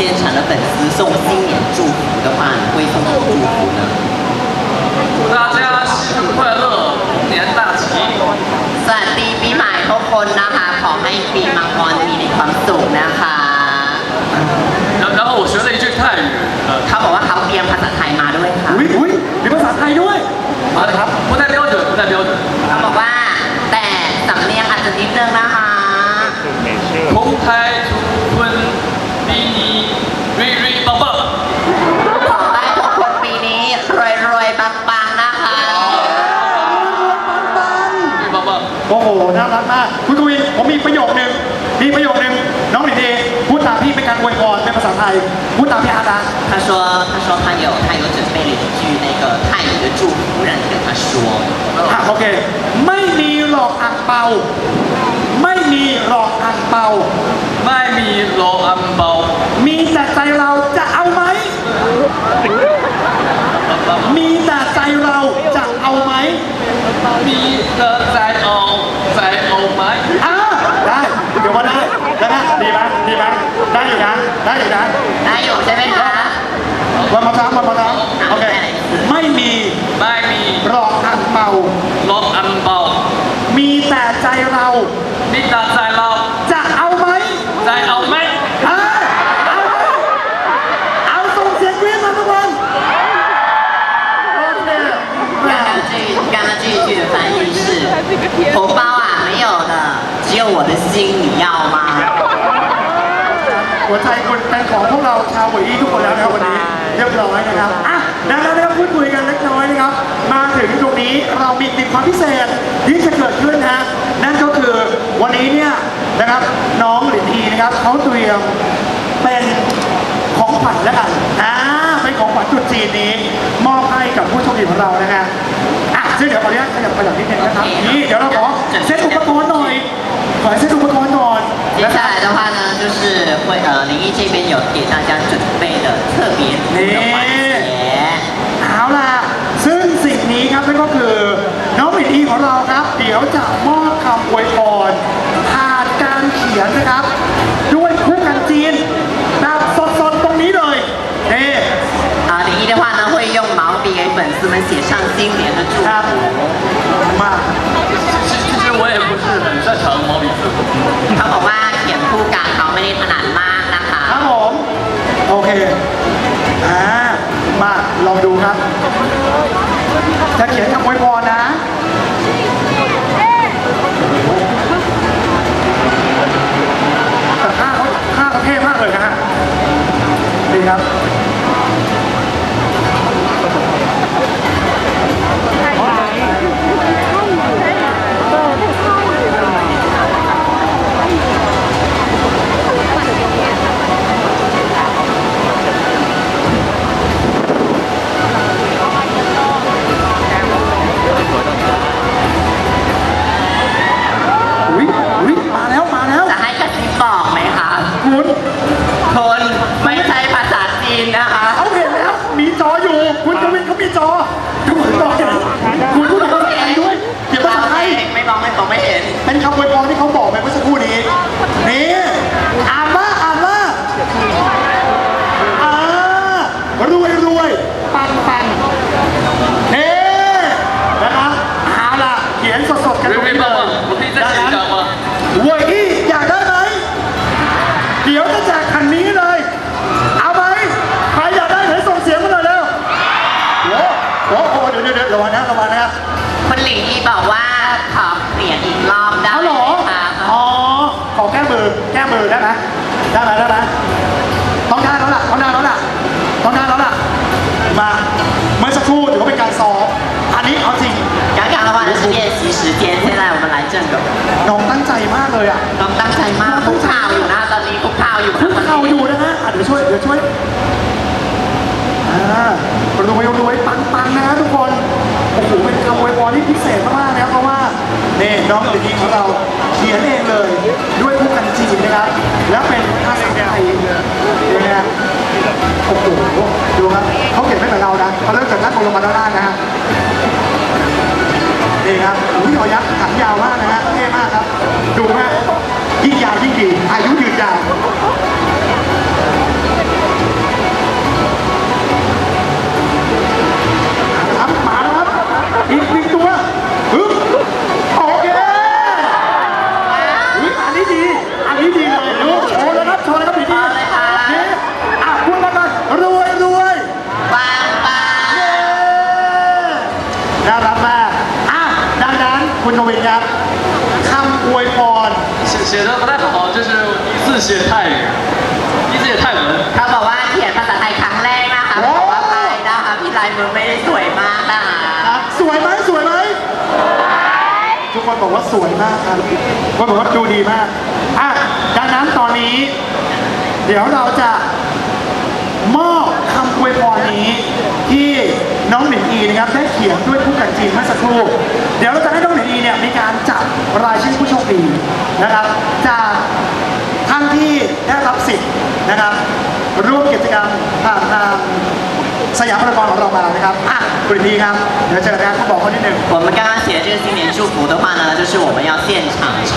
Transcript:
现场的粉丝送新年祝福的话，你会送什么祝福呢？祝大家新年快乐，龙年大吉。 สวัสดีปีใหม่ทุกคนนะคะ ขอให้ปีมังกรมีความสุขนะคะ 然然后我学了一句泰语，呃， เขาบอกว่าเขาเตรียมภาษาไทยมาด้วยค่ะ อุ้ยอุ้ยมีภาษาไทยด้วยมาเลยครับ 不太标准，不太标准。 เขาบอกว่าแต่สำเนียงอาจจะนิดนึงนะคะ 同台ทุ มาก คุณกวินผมมีประโยคนึง มีประโยคนึง น้องหลินเอพูดตามพี่เป็นการอวยพรเป็นภาษาไทย พูดตามพี่อาร์ตนะ 他说他说他有他有准备了一句那个泰语的祝福，让你跟他说。 อ่ะโอเค ไม่มีหลอกอังเปา ไม่มีหลอกอังเปา ไม่มีโลอัมเบา มีแต่ใจเราจะเอาไหม มีแต่ใจเราจะเอาไหม มีเธอใจเอาใจ อังเปา โลอัมเบา มีแต่ใจเรา มีแต่ใจเรา จะเอาไหม ใจเอาไหม อ่ะเอาไหมเอาส่งเสียงกรี๊ดมาทุกคนโอเคแหม่ 刚刚这刚刚这一句的翻译是红包啊没有的，只有我的心，你要吗？ หัวใจคุณเป็นของพวกเราชาวหวีทุกคนแล้วนะครับวันนี้เรียบร้อยนะครับอ่ะ ดังนั้นนะครับพูดคุยกันเล็กน้อยนะครับ มาถึงตรงนี้เรามีติดความพิเศษที่จะเกิดขึ้นนะฮะนั่นก็คือวันนี้เนี่ยนะครับน้องหลินทีนะครับเขาเตรียมเป็นของขวัญแล้วกันอ่าเป็นของขวัญตรุษจีนนี้ มอบให้กับผู้โชคดีของเรานะฮะอ่ะซึ่งเดี๋ยวขออนุญาตขยับไปหลังนิดนึงนะครับนี่เดี๋ยวเราขอเซตอุปกรณ์หน่อยขอเซตอุปกรณ์ก่อน 接 นะค 下 รับ 来的话呢，就是会呃，林毅这边有给大家准备的特别的环 ยนนะครับ ด้วยคู่กันจีนแบบสดๆตรงนี้เลยนี่ 啊，林毅的话呢，会用毛笔给粉丝们写上新年的祝 ครับ 福。 มา 其其实我也不是很擅长毛笔字。 คะคุณคนไม่ใช่ภาษาจีนนะคะ เขาเห็นแล้ว มีจออยู่ คุณกวินเขามีจอทุกคนบอกอย่างคุณพูดภาษาไทยด้วยเขียนภาษาไทยไม่มองไม่มองไม่เห็น เป็นคำอวยพรที่เขาบอกไปเมื่ น้องตั้งใจมากคุกเข่าอยู่นะตอนนี้คุกเข่าอยู่คุกเข่าอยู่นะฮะอะเดี๋ยวช่วย เดี๋ยวช่วยอ่ารวยรวยปังปังนะฮะทุกคน โอ้โห เป็นคำอวยพรที่พิเศษมากๆนะครับเพราะว่านี่น้องเด็กหญิงของเราเขียนเองเลย ด้วยคู่กันจีนนะครับ แล้วเป็นภาษาไทยนี่นะโอ้โห ดูครับเขาเขียนไม่เหมือนเรานะเขาเริ่มจากด้านบนลงมาด้านล่างนะฮะ นี่ครับอุ้ยยอยักษ์หางยาวมากนะฮะเท่มากครับ ดูฮะ ยิ่งยาวยิ่งดีอายุ 写的不太好，这是我第一次写泰语，第一次写泰文。 เขาบอกว่าเขียนภาษาไทยครั้งแรกนะคะขออภัยนะคะพี่ลายมือไม่ได้สวยมากนะคะ อ่ะสวยไหมสวยไหมทุกคนบอกว่าสวยมากครับทุกคนบอกว่าดูดีมากอ่ะดังนั้นตอนนี้ เดี๋ยวเราจะมอบคำอวยพรนี้ ขียนด้วยผู้กันจีนเมื่อสักครู่ เดี๋ยวเราจะให้น้องหนิงอีเนี่ยมีการจับรายชื่อผู้โชคดีนะครับ จากท่านที่ได้รับสิทธิ์นะครับร่วมกิจกรรมผ่านทางสยามพารากอนของเรามานะครับอ่ะคุณพีครับเดี๋ยวเจอกันคุณบอกเขานิดหนึ่ง 我们刚刚写的这个新年祝福的话呢，就是我们要现场抽